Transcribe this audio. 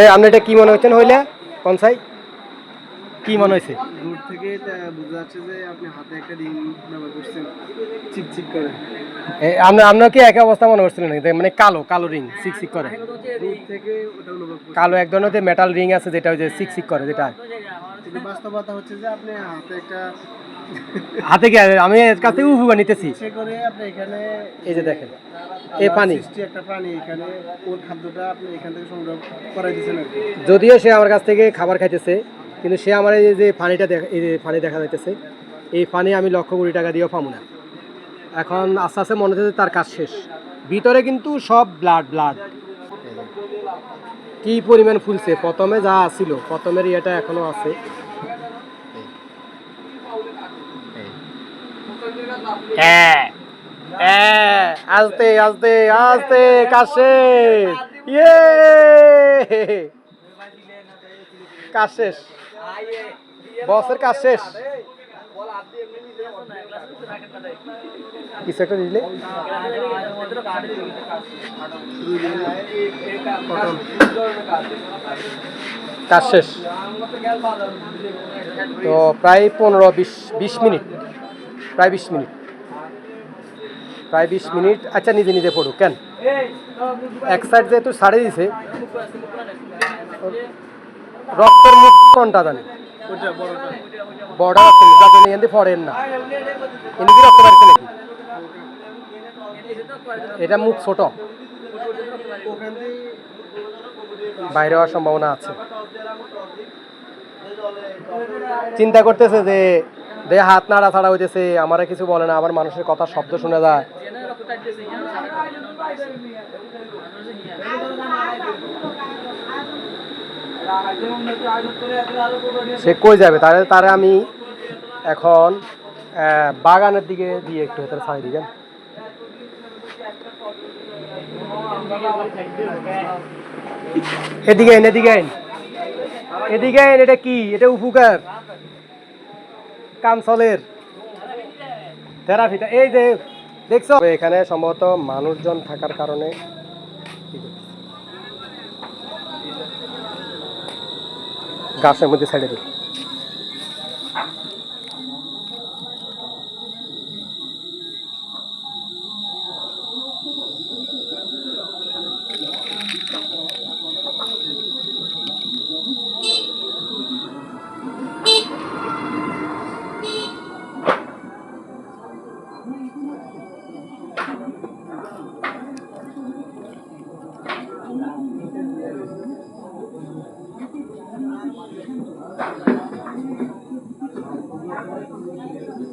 এ আপনি এটা কি মনে হচ্ছেন হইলে? কনসাই কি মনে হয়েছে দূর থেকে বোঝা যাচ্ছে যে আপনি হাতে একটা রিং ব্যবহার করছেন চিকচিক করে। আপনি আপনার কি একই অবস্থা মনে করছিলেন? মানে কালো কালো রিং সিক সিক করে। দূর থেকে ওটা অনুভব কালো এক ধরনের মেটাল রিং আছে যেটা ওই যে সিক সিক করে যেটা। বাস্তবতা হচ্ছে যে আপনি হাতে একটা হাতে কি আমি এর কাছ থেকে উপকার নিতেছি? করে আপনি এখানে এই যে দেখেন। এই পানি? একটা প্রাণী এখানে ওর খাদ্যটা আপনি এখান থেকে সংগ্রহ করাই দিয়েছেন যদিও সে আমার কাছ থেকে খাবার খাইতেছে কিন্তু সে আমার এই যে পানিটা দেখ- এই যে পানি দেখা যাইতেছে এই পানি আমি লক্ষ কোটি টাকা দিয়েও পাবো না। এখন আস্তে আস্তে মনে হচ্ছে যে তার কাজ শেষ। ভিতরে কিন্তু সব ব্লাড ব্লাড কি পরিমাণ ফুলছে? প্রথমে যা ছিল প্রথমের ইয়েটা এখনও আছে। হ্যাঁ। হ্যাঁ আস্তে আস্তে আস্তে কাজ শেষ ইয়ে। কাজ শেষ। বসের কাজ শেষ। কিছু একটা দিলে। কাজ শেষ। তো প্রায় পনেরো, বিশ বিশ মিনিট। প্রায় বিশ মিনিট। প্রায় বিশ মিনিট। আচ্ছা নিজে নিজে পড়ুক, কেন? এক সাইড যেহেতু ছাড়ে দিছে, রক্তের মুখ কোনটা জানি? বড় যাতে নিয়ে পড়েন না। এনে কি রক্ত বাড়ছে নাকি? এটা মুখ ছোট। বাইরে হওয়ার সম্ভাবনা আছে। চিন্তা করতেছে যে দে হাত নাড়া ছাড়া হইতেছে, আমারা কিছু বলে না, আবার মানুষের কথা শব্দ শোনা যায়। সে কই যাবে? তারে তারে আমি এখন বাগানের দিকে দিয়ে একটু ভেতরে ছাড়ি দিবেন এদিকে এদিকে এদিকে এটা কি? এটা উপকার? কামসলের থেরাপিটা। এই যে দেখছ এখানে সম্ভবত মানুষজন থাকার কারণে গাছের মধ্যে ছেড়ে দিই